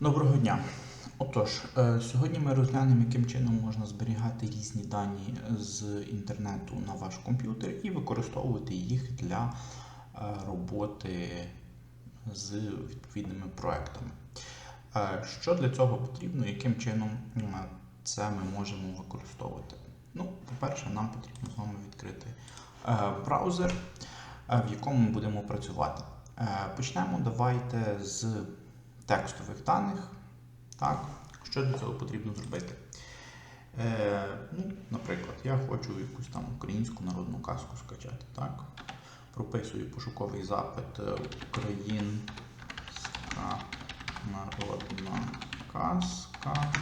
Доброго дня. Отож, е, сьогодні ми розглянемо, яким чином можна зберігати різні дані з інтернету на ваш комп'ютер і використовувати їх для е, роботи з відповідними проектами. Е, Що для цього потрібно, яким чином це ми можемо використовувати? Ну, по-перше, нам потрібно з вами відкрити браузер, в якому ми будемо працювати. Почнемо давайте з текстових даних. Так, що для цього потрібно зробити? Е, ну, наприклад, я хочу якусь там українську народну казку скачати. Так? Прописую пошуковий запит е, Українська народна казка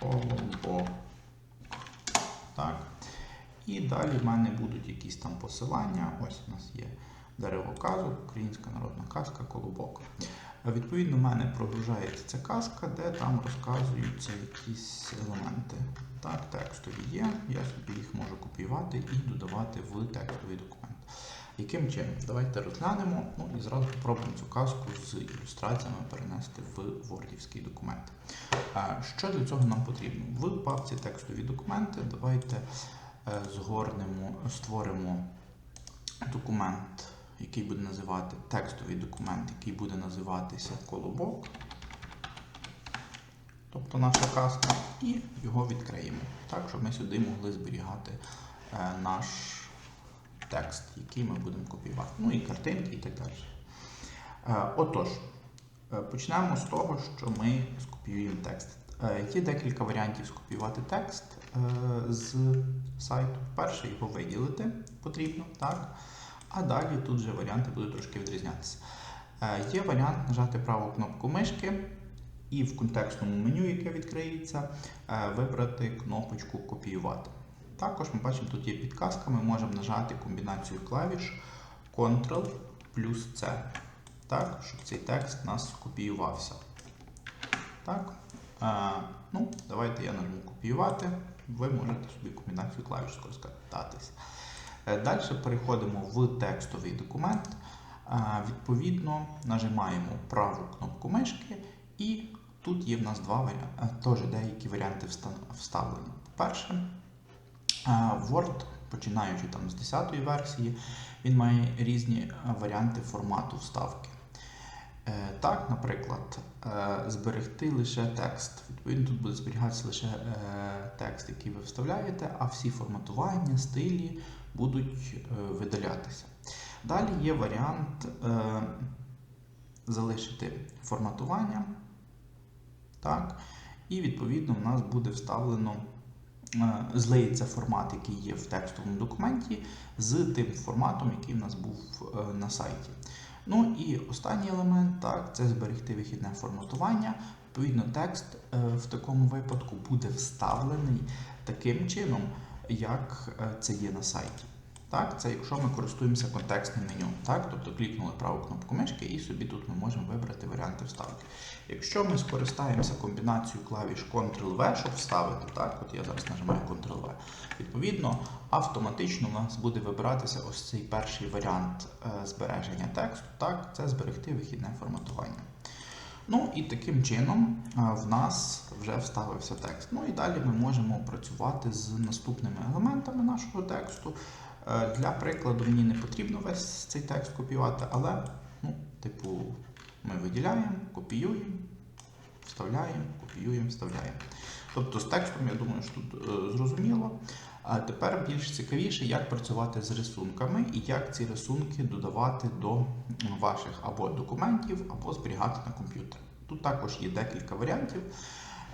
колобок. Так. І далі в мене будуть якісь там посилання. Ось у нас є дерево казок, українська народна казка колобок. Відповідно, в мене прогружається ця казка, де там розказуються якісь елементи. Так, текстові є, я собі їх можу копіювати і додавати в текстовий документ. Яким чином? Давайте розглянемо ну, і зразу спробуємо цю казку з ілюстраціями перенести в вордівський документ. Що для цього нам потрібно? В папці текстові документи давайте е, згорнемо, створимо документ який буде називати текстовий документ, який буде називатися колобок, тобто наша казка, і його відкриємо, так, щоб ми сюди могли зберігати е, наш текст, який ми будемо копіювати. Ну і картинки і так далі. Е, отож, е, почнемо з того, що ми скопіюємо текст. Є декілька варіантів скопіювати текст з сайту. Перше, його виділити потрібно, так? А далі тут вже варіанти будуть трошки відрізнятися. Е, Є варіант нажати праву кнопку мишки і в контекстному меню, яке відкриється, е, вибрати кнопочку Копіювати. Також ми бачимо, тут є підказка, ми можемо нажати комбінацію клавіш Ctrl плюс C, так, щоб цей текст у нас скопіювався. Так. Е, ну, Давайте я нажму копіювати. Ви можете собі комбінацію клавіш скористатись. Е, Далі переходимо в текстовий документ. Е, Відповідно, нажимаємо праву кнопку мишки, і тут є в нас два варіанти, теж деякі варіанти вста- вставлені. По-перше, е, Word, починаючи там з 10-ї версії, він має різні е, варіанти формату вставки. Е, Так, наприклад, е, зберегти лише текст. Відповідно, тут буде зберігатися лише е, текст, який ви вставляєте, а всі форматування, стилі будуть е, видалятися. Далі є варіант е, залишити форматування. Так, і відповідно в нас буде вставлено, е, злиється формат, який є в текстовому документі, з тим форматом, який в нас був на сайті. Ну і останній елемент так, це зберегти вихідне форматування. Відповідно, текст в такому випадку буде вставлений таким чином, як е, це є на сайті. Так, це якщо ми користуємося контекстним меню, так, тобто клікнули праву кнопку мишки і собі тут ми можемо вибрати варіанти вставки. Якщо ми скористаємося комбінацією клавіш Ctrl-V, щоб вставити, так, от я зараз нажимаю Ctrl-V, відповідно, автоматично у нас буде вибиратися ось цей перший варіант е, збереження тексту, так, це зберегти вихідне форматування. Ну і таким чином е, в нас вже вставився текст. Ну і далі ми можемо працювати з наступними елементами нашого тексту. Е, Для прикладу, мені не потрібно весь цей текст копіювати, але, ну, типу, ми виділяємо, копіюємо, вставляємо, копіюємо, вставляємо. Тобто з текстом, я думаю, що тут е, зрозуміло. А тепер більш цікавіше, як працювати з рисунками і як ці рисунки додавати до ваших або документів, або зберігати на комп'ютері. Тут також є декілька варіантів.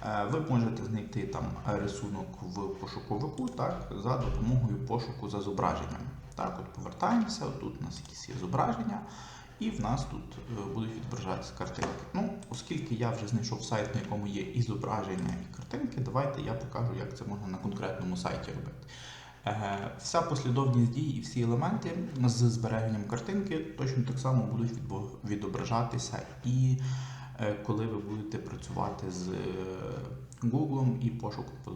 Е, Ви можете знайти там рисунок в пошуковику так, за допомогою пошуку за зображеннями. Так, от повертаємося, тут у нас якісь є зображення, і в нас тут е, будуть відображатися картинки. Ну, оскільки я вже знайшов сайт, на якому є і зображення, і картинки, давайте я покажу, як це можна на конкретному сайті робити. Е, Вся послідовність дій і всі елементи з збереженням картинки точно так само будуть відображатися і е, коли ви будете працювати з Google і пошуком по.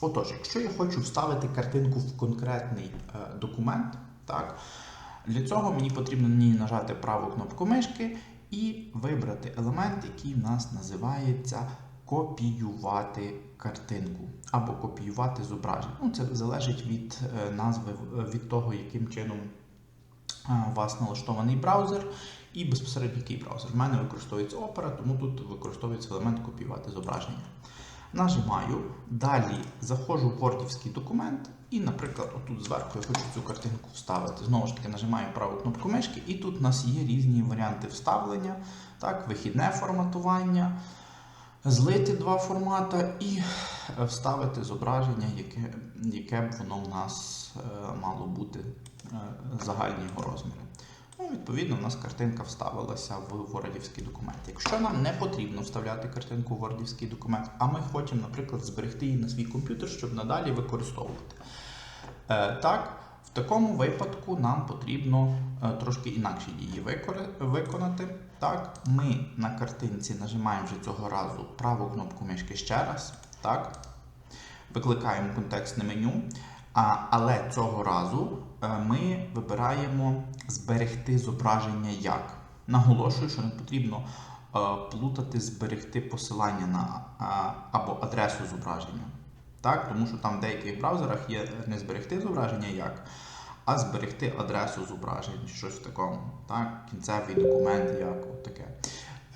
Отож, якщо я хочу вставити картинку в конкретний документ, так, для цього мені потрібно на ній нажати праву кнопку мишки і вибрати елемент, який в нас називається копіювати картинку або копіювати зображення. Ну, це залежить від е, назви, е, від того, яким чином е, у вас налаштований браузер і безпосередньо який браузер. В мене використовується Opera, тому тут використовується елемент копіювати зображення. Нажимаю, далі заходжу в Wordівський документ і, наприклад, отут зверху я хочу цю картинку вставити. Знову ж таки, нажимаю праву кнопку мишки, і тут у нас є різні варіанти вставлення, так, вихідне форматування, злити два формата і е, вставити зображення, яке, яке б воно в нас е, мало бути е, загального розміру. Ну, відповідно, у нас картинка вставилася в Wordівський документ. Якщо нам не потрібно вставляти картинку в Wordівський документ, а ми хочемо, наприклад, зберегти її на свій комп'ютер, щоб надалі використовувати. Е, так, в такому випадку нам потрібно е, трошки інакші дії викори- виконати. Так, ми на картинці нажимаємо вже цього разу праву кнопку мишки ще раз. Так, викликаємо контекстне меню. А, але цього разу е, ми вибираємо зберегти зображення як. Наголошую, що не потрібно е, плутати зберегти посилання на а, або адресу зображення. Так? Тому що там в деяких браузерах є не зберегти зображення як, а зберегти адресу зображень, щось в такому. Так? Кінцевий документ як от таке.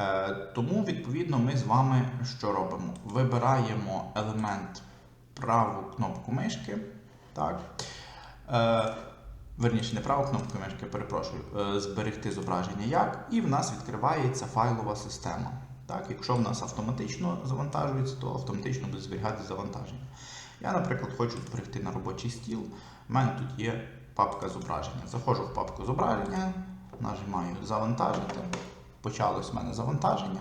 Е, тому, відповідно, ми з вами що робимо? Вибираємо елемент праву кнопку мишки. Так. Е, верніше, не праву кнопку мишки, перепрошую, е, зберегти зображення як, і в нас відкривається файлова система. Так, якщо в нас автоматично завантажується, то автоматично буде зберігати завантаження. Я, наприклад, хочу зберегти на робочий стіл. У мене тут є папка зображення. Заходжу в папку зображення, нажимаю завантажити. Почалось в мене завантаження,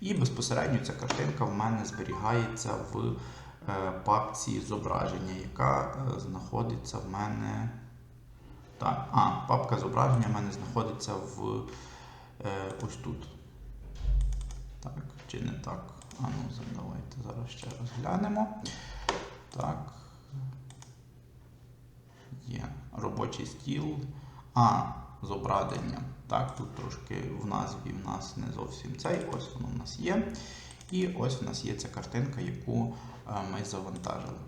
і безпосередньо ця картинка в мене зберігається в папці зображення, яка е, знаходиться в мене. Так, а, папка зображення в мене знаходиться в е, ось тут. Так, чи не так? А ну, давайте зараз ще розглянемо. Так. Є робочий стіл. А, зображення. Так, тут трошки в назві в нас не зовсім цей. Ось воно в нас є. І ось в нас є ця картинка, яку е, ми завантажили.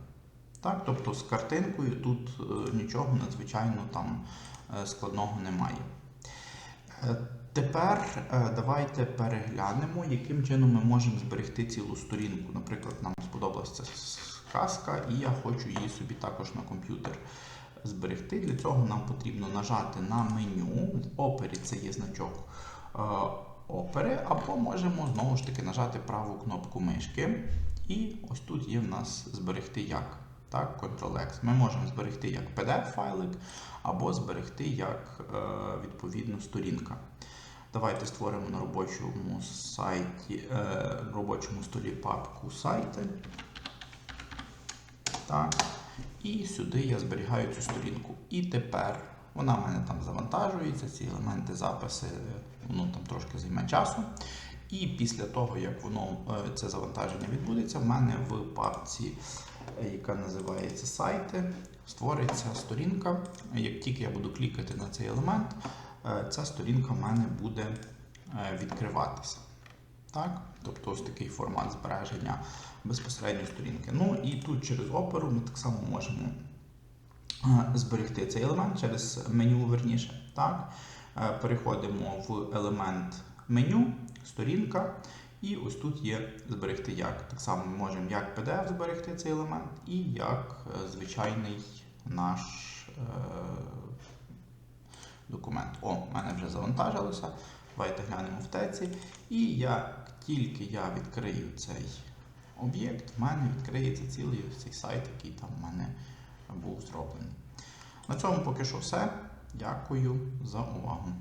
Так, тобто з картинкою тут е, нічого надзвичайно там е, складного немає. Тепер давайте переглянемо, яким чином ми можемо зберегти цілу сторінку. Наприклад, нам сподобалася ця сказка, і я хочу її собі також на комп'ютер зберегти. Для цього нам потрібно нажати на меню. В опері це є значок опери, або можемо знову ж таки нажати праву кнопку мишки. І ось тут є в нас зберегти як. Так, Ctrl-X. Ми можемо зберегти як PDF-файлик, або зберегти як е, відповідно сторінка. Давайте створимо на робочому сайті, е, робочому столі папку сайти. Так. І сюди я зберігаю цю сторінку. І тепер вона в мене там завантажується, ці елементи, записи, воно там трошки займе часу. І після того, як воно е, це завантаження відбудеться, в мене в папці, е, яка називається сайти, створиться сторінка. Як тільки я буду клікати на цей елемент, е, ця сторінка в мене буде відкриватися. Так? Тобто ось такий формат збереження безпосередньо сторінки. Ну і тут через оперу ми так само можемо зберегти цей елемент через меню верніше. Так? Е, Переходимо в елемент меню, сторінка. І ось тут є зберегти як. Так само ми можемо як PDF зберегти цей елемент, і як е, звичайний наш е, документ. О, в мене вже завантажилося. Давайте глянемо в теці. І як тільки я відкрию цей об'єкт, в мене відкриється цілий цей сайт, який там в мене був зроблений. На цьому поки що все. Дякую за увагу.